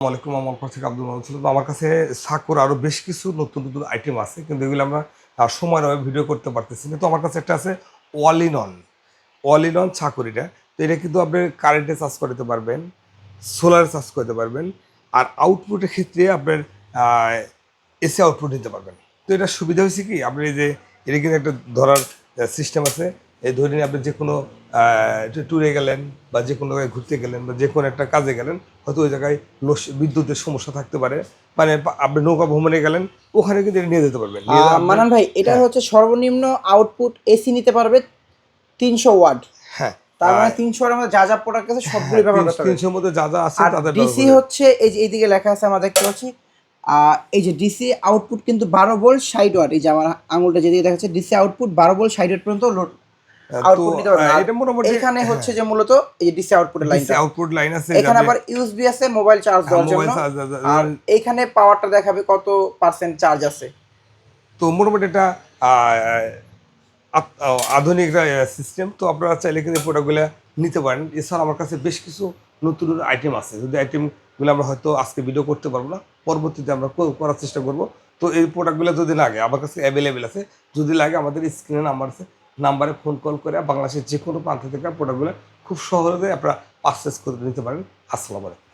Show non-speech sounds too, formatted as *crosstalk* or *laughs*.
আসসালামাইকুম আমার কাছ থেকে আব্দুল মাহমুদ ছিল আমার কাছে সাকুর আরও বেশ কিছু নতুন নতুন আইটেম আছে, কিন্তু এগুলো আমরা সময় নয় ভিডিও করতে পারতেছি না। তো আমার কাছে একটা আছে অল ইন অন অল তো এটা কিন্তু আপনি কারেন্টে চার্জ করতে পারবেন সোলারে চার্জ করতে পারবেন, আর আউটপুটের ক্ষেত্রে আপনার এসি আউটপুট নিতে পারবেন। তো এটা সুবিধা হয়েছে কি? আপনি যে এটা কিন্তু একটা ধরার সিস্টেম আছে। এই ধরে নিয়ে আপনি যে কোনো ট্যুরে গেলেন বা যে কোনো জায়গায় ঘুরতে গেলেন বা যে কোনো একটা কাজে গেলেন হয়তো ওই জায়গায় লোস- বিদ্যুতের সমস্যা থাকতে পারে। মানে আপনি নৌকা ভ্রমণে গেলেন ওখানে কিন্তু নিয়ে যেতে পারবেন। মানান ভাই এটা হ্যাঁ। হচ্ছে সর্বনিম্ন আউটপুট এসি নিতে পারবে তিনশো ওয়াট। হ্যাঁ। তার মানে তিনশো মধ্যে যা যা প্রোডাক্ট আছে সবগুলো ব্যবহার করতে তিনশোর মধ্যে যা যা আছে তাদের ডিসি হচ্ছে এই যে এইদিকে লেখা আছে আমরা দেখতে পাচ্ছি এই যে ডিসি আউটপুট কিন্তু বারো ভোল্ট ষাট ওয়াট এই যে আমার আঙুলটা যেদিকে দেখাচ্ছে ডিসি আউটপুট বারো ভোল্ট ষাট ওয়াট পর্যন্ত লোড আউটপুট নিতে পারবে আর এটা মোটামুটি এখানে *laughs* হচ্ছে যে মূলত এই যে ডিসি আউটপুটের লাইনটা আউটপুট লাইন আছে এখানে আবার ইউএসবি আছে মোবাইল চার্জ দেওয়ার জন্য। আর এইখানে পাওয়ারটা দেখাবে কত পার্সেন্ট চার্জ আছে। তো মোটামুটি সিস্টেম আপনারা চাইলে কিন্তু প্রোডাক্টগুলো নিতে পারেন। এছাড়া আমার কাছে বেশ কিছু নতুন নতুন আইটেম আছে। যদি আইটেমগুলো আমরা হয়তো আজকে ভিডিও করতে পারব না পরবর্তীতে আমরা করার চেষ্টা করব। তো এই প্রোডাক্টগুলো যদি লাগে আমার কাছে অ্যাভেলেবেল আছে। যদি লাগে আমাদের স্ক্রিনে নাম্বার আছে। নাম্বারে ফোন কল করে বাংলাদেশের যে কোনো প্রান্ত থেকে প্রোডাক্টগুলো খুব সহজে আপনারা পারচেস করে নিতে পারেন। আসসালামু আলাইকুম।